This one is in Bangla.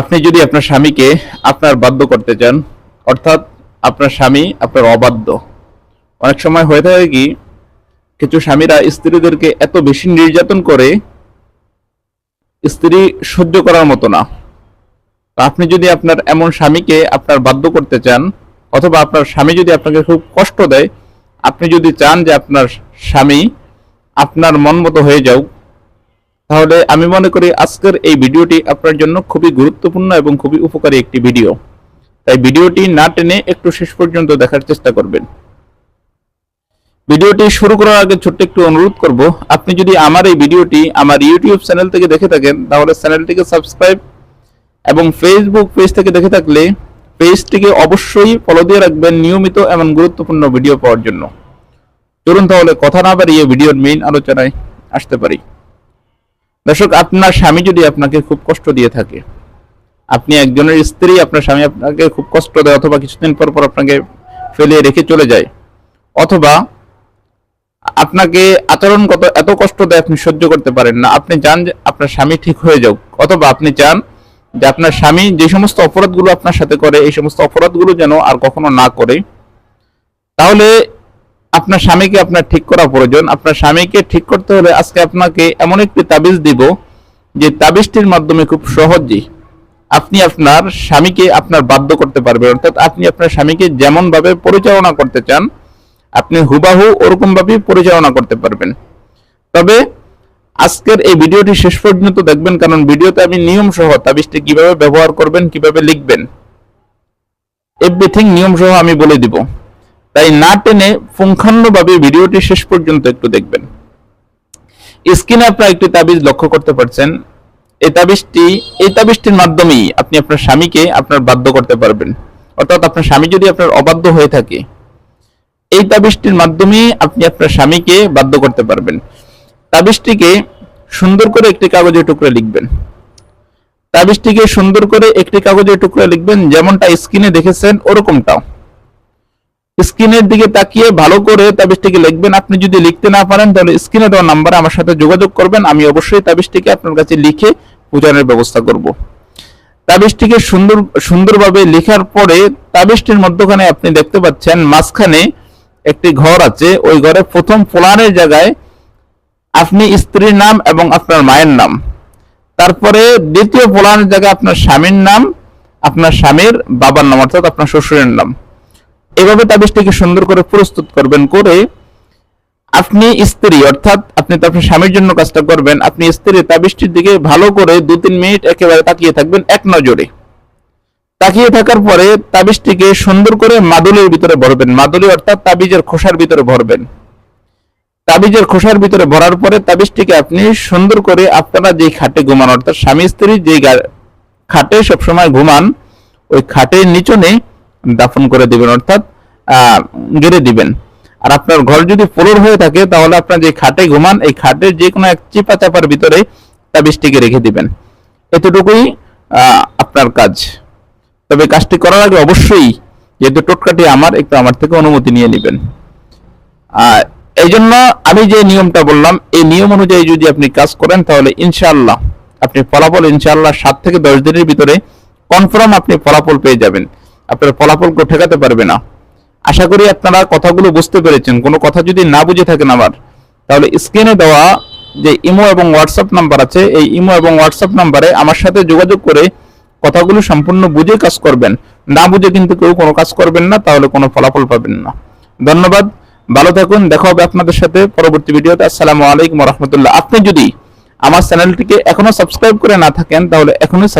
আপনি যদি আপনার স্বামীকে আপনার বাধ্য করতে চান, অর্থাৎ আপনার স্বামী আপনার অবাধ্য। অনেক সময় হয়ে থাকে কি, কিছু স্বামীরা স্ত্রীদেরকে এত বেশি নির্যাতন করে স্ত্রী সহ্য করার মতো না। আপনি যদি আপনার এমন স্বামীকে আপনার বাধ্য করতে চান, অথবা আপনার স্বামী যদি আপনাকে খুব কষ্ট দেয়, আপনি যদি চান যে আপনার স্বামী আপনার মন মতো হয়ে যাও তাহলে আমি মনে করি আজকের এই ভিডিওটি আপনার জন্য খুবই গুরুত্বপূর্ণ এবং খুবই উপকারী একটি ভিডিও। তাই ভিডিওটি না টেনে একটু শেষ পর্যন্ত দেখার চেষ্টা করবেন। ভিডিওটি শুরু করার আগে ছোট্ট একটু অনুরোধ করব, আপনি যদি আমার এই ভিডিওটি আমার ইউটিউব চ্যানেল থেকে দেখে থাকেন, তাহলে চ্যানেলটিকে সাবস্ক্রাইব এবং ফেসবুক পেজ থেকে দেখে থাকলে পেজটিকে অবশ্যই ফলো দিয়ে রাখবেন নিয়মিত এমন গুরুত্বপূর্ণ ভিডিও পাওয়ার জন্য। চলুন তাহলে কথা না বাড়িয়ে ভিডিওর মেইন আলোচনায় আসতে পারি। দর্শক, আপনার স্বামী যদি আপনাকে খুব কষ্ট দিয়ে থাকে, আপনি একজনের স্ত্রী, আপনার স্বামী আপনাকে খুব কষ্ট দেয় অথবা কিছুদিন পর পর আপনাকে ফেলে রেখে চলে যায়, অথবা আপনাকে আচরণগত এত কষ্ট দেয় আপনি সহ্য করতে পারেন না, আপনি চান যে আপনার স্বামী ঠিক হয়ে যাক, অথবা আপনি চান যে আপনার স্বামী যে সমস্ত অপরাধগুলো আপনার সাথে করে, এই সমস্ত অপরাধগুলো যেন আর কখনো না করে, তাহলে আপনার স্বামীকে আপনার ঠিক করা প্রয়োজন। আপনার স্বামীকে ঠিক করতে হলে আজকে আপনাকে এমন একটি তাবিজ দিব যে তাবিজটির মাধ্যমে খুব সহজেই আপনি আপনার স্বামীকে আপনার বাধ্য করতে পারবেন। অর্থাৎ আপনি আপনার স্বামীকে যেমন ভাবে পরিচালনা করতে চান, আপনি হুবাহু ওরকম ভাবে পরিচালনা করতে পারবেন। তবে আজকের এই ভিডিওটি শেষ পর্যন্ত দেখবেন, কারণ ভিডিওতে আমি নিয়ম সহ তাবিজটি কীভাবে ব্যবহার করবেন, কীভাবে লিখবেন এভরিথিং নিয়ম সহ আমি বলে দিব। তাই না টেনে পুঙ্খানুভাবে ভিডিওটি শেষ পর্যন্ত একটু দেখবেন। স্ক্রিনে আপনারা একটি তাবিজ লক্ষ্য করতে পারছেন। এই তাবিজটি, এই তাবিজটির মাধ্যমেই আপনি আপনার স্বামীকে আপনার বাধ্য করতে পারবেন। অর্থাৎ আপনার স্বামী যদি আপনার অবাধ্য হয়ে থাকে, এই তাবিজটির মাধ্যমে আপনি আপনার স্বামীকে বাধ্য করতে পারবেন। তাবিজটিকে সুন্দর করে একটি কাগজে টুকরে লিখবেন। তাবিজটিকে সুন্দর করে একটি কাগজে টুকরে লিখবেন, যেমনটা স্ক্রিনে দেখেছেন, ওরকমটাও। স্ক্রিনের দিকে তাকিয়ে ভালো করে তাবিজটিকে লিখবেন। আপনি যদি লিখতে না পারেন, তাহলে স্ক্রিনে দেওয়া নাম্বারে আমার সাথে যোগাযোগ করবেন। আমি অবশ্যই তাবিজটিকে আপনার কাছে লিখে পূজানোর ব্যবস্থা করব। তাবিজটিকে সুন্দর, সুন্দরভাবে লেখার পরে তাবিজটির মধ্যখানে আপনি দেখতে পাচ্ছেন, মাঝখানে একটি ঘর আছে। ওই ঘরে প্রথম ফোলানের জায়গায় আপনি স্ত্রীর নাম এবং আপনার মায়ের নাম। তারপরে দ্বিতীয় ফোলানের জায়গায় আপনার স্বামীর নাম, আপনার স্বামীর বাবার নাম, অর্থাৎ আপনার শ্বশুরের নাম। এভাবে তাবিজটিকে সুন্দর করে প্রস্তুত করবেন করে আপনি স্ত্রী, অর্থাৎ আপনি তো আপনার স্বামীর জন্য কাজটা করবেন, আপনি স্ত্রী তাবিজটির দিকে ভালো করে দু তিন মিনিট একেবারে তাকিয়ে থাকবেন এক নজরে। তাকিয়ে থাকার পরে তাবিজটিকে সুন্দর করে মাদুলির ভিতরে ভরবেন। মাদুলি অর্থাৎ তাবিজের খোসার ভিতরে ভরবেন। তাবিজের খোসার ভিতরে ভরার পরে তাবিজটিকে আপনি সুন্দর করে আপনারা যে খাটে ঘুমান, অর্থাৎ স্বামী, স্ত্রী যে খাটে সবসময় ঘুমান, ওই খাটের নিচনে দাফন করে দিবেন, অর্থাৎ গেড়ে দিবেন। আর আপনার ঘর যদি ফ্লোর হয়ে থাকে, তাহলে আপনার যে খাটে ঘুমান, এই খাটের যে কোনো এক চিপা চাপার ভিতরে তাবিজটিকে রেখে দিবেন। এতটুকুই আপনার কাজ। তবে কাজটি করার আগে অবশ্যই যেহেতু টোটকাটি আমার, একটু আমার থেকে অনুমতি নিয়ে নেবেন। এই জন্য আমি যে নিয়মটা বললাম, এই নিয়ম অনুযায়ী যদি আপনি কাজ করেন, তাহলে ইনশাআল্লাহ আপনি ফলাফল ইনশাআল্লাহ সাত থেকে দশ দিনের ভিতরে কনফার্ম আপনি ফলাফল পেয়ে যাবেন। আপনার ফলাফল ঠেকাতে পারবে না। আশা করি আপনারা কথাগুলো বুঝতে পেরেছেন। কোনো কথা যদি না বুঝে থাকেন আমার তাহলে স্ক্রিনে দেওয়া যে ইমো এবং হোয়াটসঅ্যাপ নাম্বার আছে, এই ইমো এবং হোয়াটসঅ্যাপ নাম্বারে আমার সাথে যোগাযোগ করে কথাগুলো সম্পূর্ণ বুঝে কাজ করবেন। না বুঝে কিন্তু কেউ কোনো কাজ করবেন না, তাহলে কোনো ফলাফল পাবেন না। ধন্যবাদ। ভালো থাকুন। দেখা হবে আপনাদের সাথে পরবর্তী ভিডিওতে। আসসালামু আলাইকুম রহমতুল্লাহ। আপনি যদি আমার চ্যানেলটিকে এখনও সাবস্ক্রাইব করে না থাকেন, তাহলে এখনই